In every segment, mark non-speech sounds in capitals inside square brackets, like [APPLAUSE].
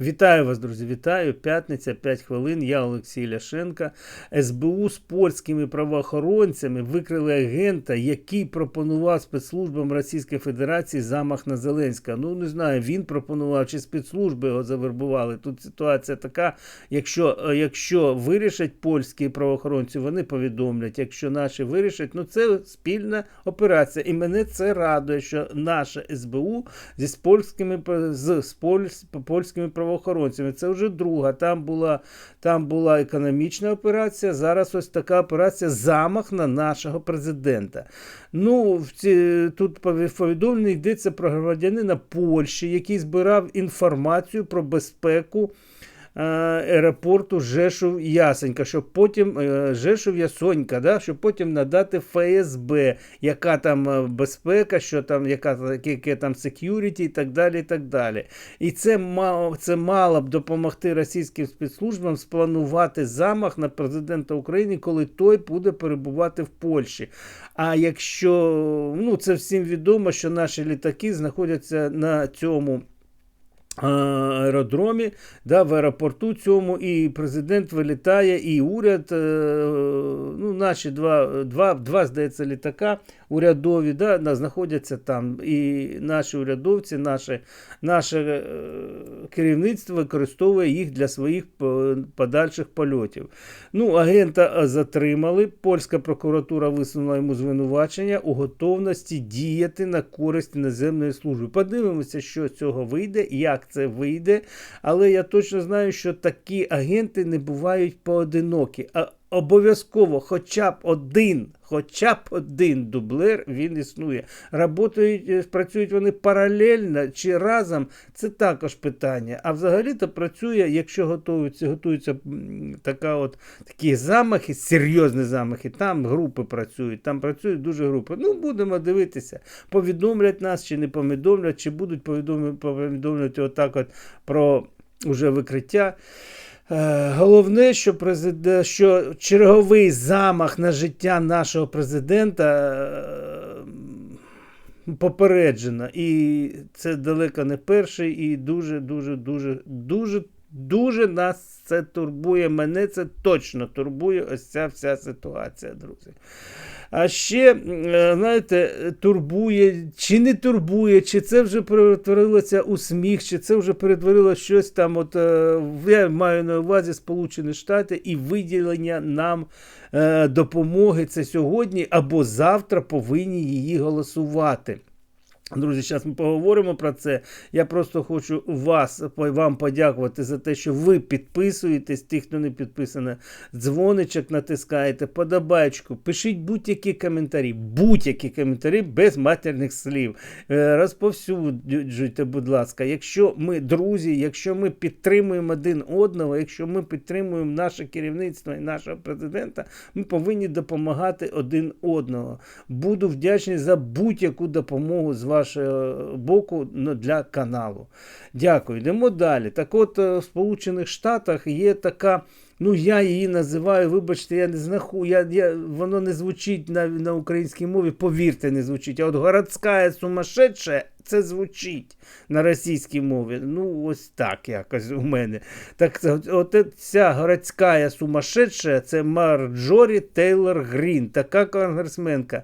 Вітаю вас, друзі! Вітаю! П'ятниця, 5 хвилин. Я Олексій Ляшенка. СБУ з польськими правоохоронцями викрили агента, який пропонував спецслужбам Російської Федерації замах на Зеленського. Ну не знаю, він пропонував чи спецслужби його завербували. Тут ситуація така: якщо, е, якщо вирішать польські правоохоронці, вони повідомлять. Якщо наші вирішать, ну це спільна операція. І мене це радує, що наше СБУ зі з польськими з польськими правоохоронцями. Це вже друга. Там була, там була економічна операція. Зараз ось така операція замах на нашого президента. Ну, в ці, тут повідомлення йдеться про громадянина Польщі, який збирав інформацію про безпеку. Е, Аеропорту Жешув Ясенька, щоб потім е, Жешув Ясонька, да, щоб потім надати ФСБ, яка там е, безпека, що там, яка яке там security і так далі. І так далі. І це мало, це мало б допомогти російським спецслужбам спланувати замах на президента України, коли той буде перебувати в Польщі. А якщо ну це всім відомо, що наші літаки знаходяться на цьому. Аеродромі, да, в аеропорту цьому, і президент вилітає, і уряд, е, ну, наші два, два, два здається, літака урядові, да, знаходяться там. І наші урядовці, наше, наше е, керівництво використовує їх для своїх подальших польотів. Ну, агента затримали. Польська прокуратура висунула йому звинувачення у готовності діяти на користь іноземної служби. Подивимося, що з цього вийде, як це вийде. Але я точно знаю, що такі агенти не бувають поодинокі. А обов'язково хоча б один, хоча б один дублер він існує. Работають, е, працюють вони паралельно чи разом, це також питання. А взагалі-то працює, якщо готуються, готуються така от, такі замахи, серйозні замахи, там групи працюють, там працюють дуже групи. Ну, будемо дивитися, повідомлять нас чи не повідомлять, чи будуть повідомлювати, отак от про уже викриття. Е, Головне, що президент, що черговий замах на життя нашого президента е, попереджено. І це далеко не перший, і дуже, дуже, дуже, дуже, дуже нас це турбує. Мене це точно турбує ось ця вся ситуація, друзі. А ще, е, знаєте, турбує, чи не турбує, чи це вже перетворилося у сміх, чи це вже перетворилося щось там. От е, я маю на увазі Сполучені Штати і виділення нам е, допомоги це сьогодні або завтра повинні її голосувати. Друзі, зараз ми поговоримо про це. Я просто хочу вас вам подякувати за те, що ви підписуєтесь, тих, хто не підписаний, дзвоничок натискаєте, подобайку, пишіть будь-які коментарі, будь-які коментарі без матерних слів. Е, Розповсюджуйте, будь ласка. Якщо ми друзі, якщо ми підтримуємо один одного, якщо ми підтримуємо наше керівництво і нашого президента, ми повинні допомагати один одного. Буду вдячний за будь-яку допомогу з вашого боку ну, для каналу. Дякую. Йдемо далі. Так от е, в Сполучених Штатах є така. Ну, я її називаю, вибачте, я не знаху, я, я, воно не звучить на, на українській мові, повірте, не звучить. А от городська сумасшедша, це звучить на російській мові. Ну, ось так якось у мене. Так от ця городська сумасшедша, це Марджорі Тейлор Грін, така конгресменка.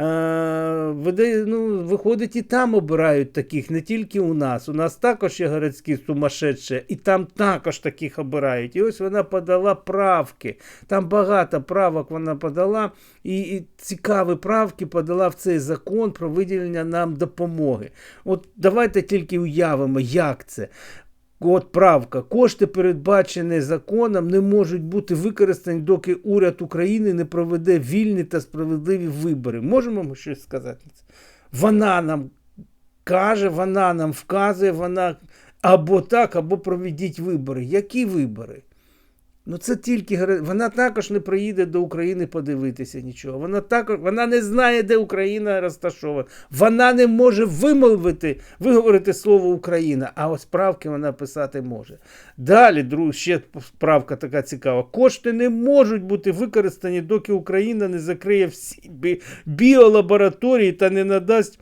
Е, ну, виходить, і там обирають таких, не тільки у нас. У нас також є городські сумасшедші, і там також таких обирають. І ось вона подала правки. Там багато правок вона подала, і, і цікаві правки подала в цей закон про виділення нам допомоги. От давайте тільки уявимо, як це. От правка. Кошти, передбачені законом, не можуть бути використані, доки уряд України не проведе вільні та справедливі вибори. Можемо ми щось сказати? Вона нам каже, вона нам вказує, вона або так, або проведіть вибори. Які вибори? Ну це тільки вона також не приїде до України подивитися нічого. Вона також вона не знає, де Україна розташована. Вона не може вимовити, виговорити слово Україна, а ось правки вона писати може. Далі, друг, ще справка така цікава. Кошти не можуть бути використані, доки Україна не закриє всі бі- біолабораторії та не надасть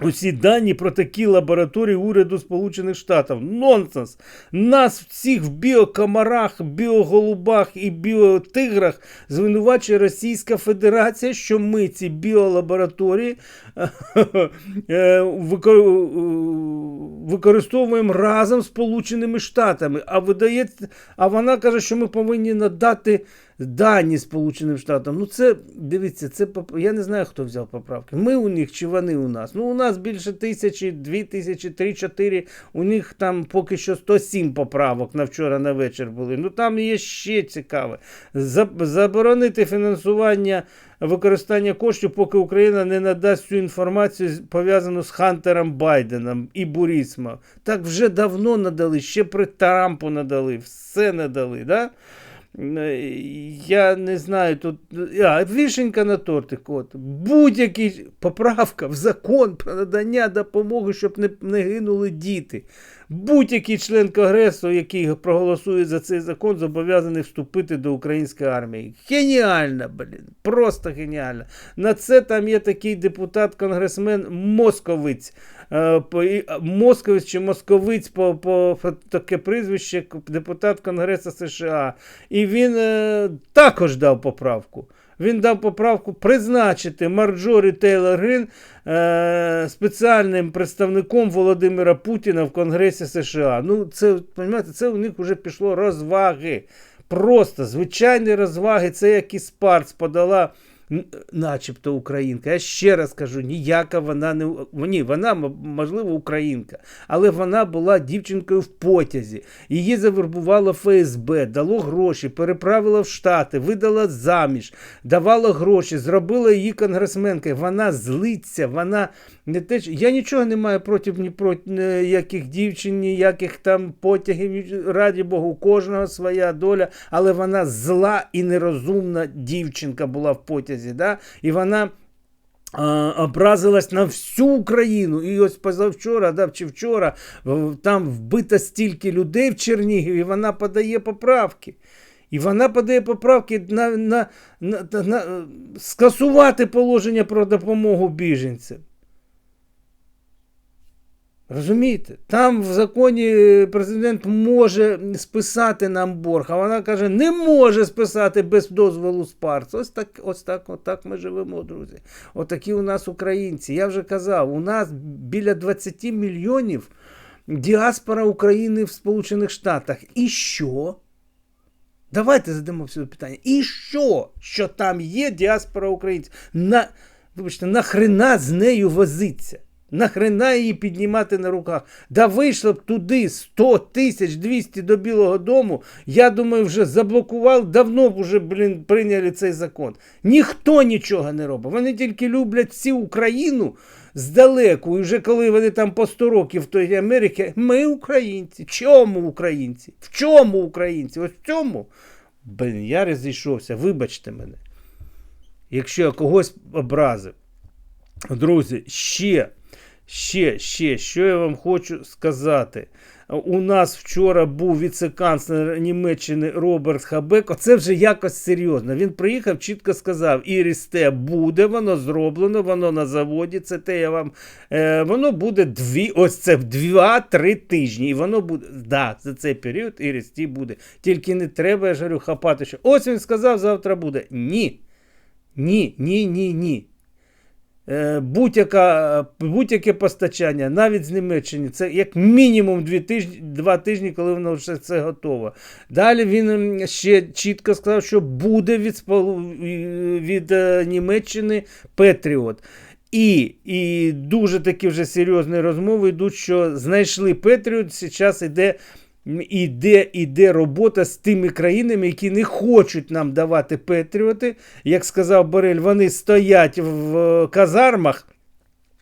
Усі дані про такі лабораторії уряду Сполучених Штатів. Нонсенс. Нас всіх в біокомарах, біоголубах і біотиграх звинувачує Російська Федерація, що ми ці біолабораторії [LAUGHS] е, використовуємо разом з Сполученими Штатами. А видається, а вона каже, що ми повинні надати дані Сполученим Штатам. Ну, це дивіться, це поп- я не знаю, хто взяв поправки. Ми у них чи вони у нас. Ну, у нас більше тисячі, дві тисячі, три, чотири. У них там поки що 107 поправок на вчора на вечір були. Ну там є ще цікаве. Заборонити фінансування використання коштів, поки Україна не надасть цю інформацію, пов'язану з Хантером Байденом і Бурісма. Так вже давно надали, ще при Трампу надали, все надали. Да? Е, Я не знаю, тут а, вишенька на тортик. От. Будь-який поправка в закон про надання допомоги, щоб не, не гинули діти. Будь-який член Конгресу, який проголосує за цей закон, зобов'язаний вступити до української армії. Геніально, блін, просто геніально. На це там є такий депутат-конгресмен Московиць. Е, а, Московець чи Московиць по, по, по таке прізвище, депутат Конгресу США. І він е, також дав поправку. Він дав поправку призначити Марджорі Тейлор Грін е, спеціальним представником Володимира Путіна в Конгресі США. Ну, це, розумієте, це у них вже пішло розваги. Просто звичайні розваги. Це як і Спарц подала начебто українка. Я ще раз кажу, ніяка вона не ні, вона можливо українка, але вона була дівчинкою в потязі. Її завербувало ФСБ, дало гроші, переправило в Штати, видала заміж, давала гроші, зробила її конгресменкою. Вона злиться, вона не те, я нічого не маю проти ні проти ніяких дівчин, ніяких там потягів. Раді Богу, у кожного своя доля, але вона зла і нерозумна дівчинка була в потязі. Да? І вона. Образилась на всю Україну. І ось позавчора, да, чи вчора, там вбито стільки людей в Чернігів, і вона подає поправки. І вона подає поправки на, на, на, на, на скасувати положення про допомогу біженцям. Розумієте? Там в законі президент може списати нам борг, а вона каже, не може списати без дозволу Спарц. Ось так, ось так, от так ми живемо, друзі. Отакі у нас українці. Я вже казав, у нас біля 20 мільйонів діаспора України в Сполучених Штатах. І що? Давайте задамо всі питання. І що? Що там є діаспора українців? На, вибачте, нахрена з нею возиться? Нахрена її піднімати на руках? Да вийшло б туди 100 тисяч 200 до Білого дому, я думаю, вже заблокували, давно б вже, блін, прийняли цей закон. Ніхто нічого не робить. Вони тільки люблять всю Україну здалеку. І вже коли вони там по 100 років в той Америці, ми українці. Чому українці? В чому українці? Ось в цьому. Блін, я розійшовся, вибачте мене. Якщо я когось образив. Друзі, ще, ще, ще, що я вам хочу сказати. У нас вчора був віце-канцлер Німеччини Роберт Хабеко. Це вже якось серйозно. Він приїхав, чітко сказав: Ірісте буде, воно зроблено, воно на заводі. Це те я вам. Е, воно буде дві, ось це в два-три тижні. І воно буде. Да, за цей період Ірісті буде. Тільки не треба, я ж говорю, хапати. Що ось він сказав, завтра буде. Ні. Ні, ні, ні, ні. Е, будь-яка, будь-яке постачання, навіть з Німеччини, це як мінімум дві тижні, два тижні, коли воно вже це готово. Далі він ще чітко сказав, що буде від, від е, Німеччини Петріот. І, і дуже такі вже серйозні розмови йдуть, що знайшли Петріот, зараз іде. Іде, іде робота з тими країнами, які не хочуть нам давати Петріоти. Як сказав Борель, вони стоять в казармах,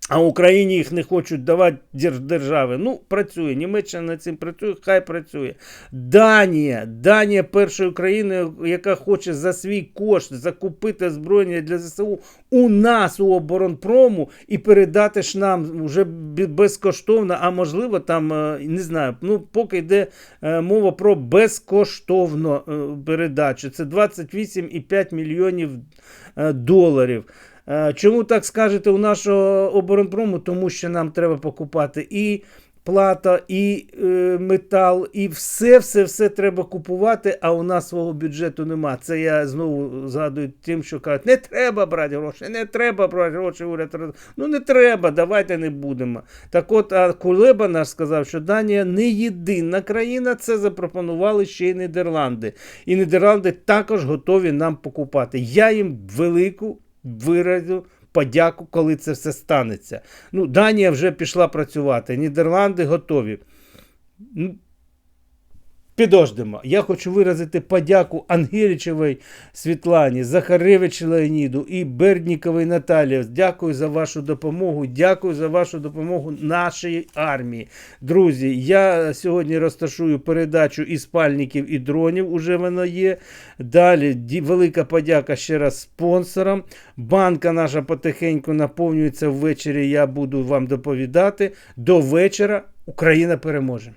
а Україні їх не хочуть давати держ- держави. Ну, працює. Німеччина над цим працює, хай працює. Данія. Данія першою країною, яка хоче за свій кошт закупити озброєння для ЗСУ у нас у оборонпрому і передати ж нам вже безкоштовно, а можливо, там е, не знаю. Ну, поки йде е, мова про безкоштовну е, передачу. Це 28,5 мільйонів доларів. Е, Чому так скажете у нашого оборонпрому? Тому що нам треба покупати і плата, і е, метал, і все, все, все треба купувати, а у нас свого бюджету нема. Це я знову згадую тим, що кажуть, не треба брати гроші, не треба брати гроші, уряд. Ну не треба, давайте не будемо. Так от, а Кулеба наш сказав, що Данія не єдина країна, це запропонували ще й Нідерланди. І Нідерланди також готові нам покупати. Я їм велику виразю подяку, коли це все станеться. Ну, Данія вже пішла працювати, Нідерланди готові. Підождемо. Я хочу виразити подяку Ангелічевій Світлані, Захаревич Леоніду і Бердніковій Наталії. Дякую за вашу допомогу. Дякую за вашу допомогу нашій армії. Друзі, я сьогодні розташую передачу і спальників, і дронів. Уже воно є. Далі велика подяка ще раз спонсорам. Банка наша потихеньку наповнюється ввечері. Я буду вам доповідати. До вечора Україна переможе.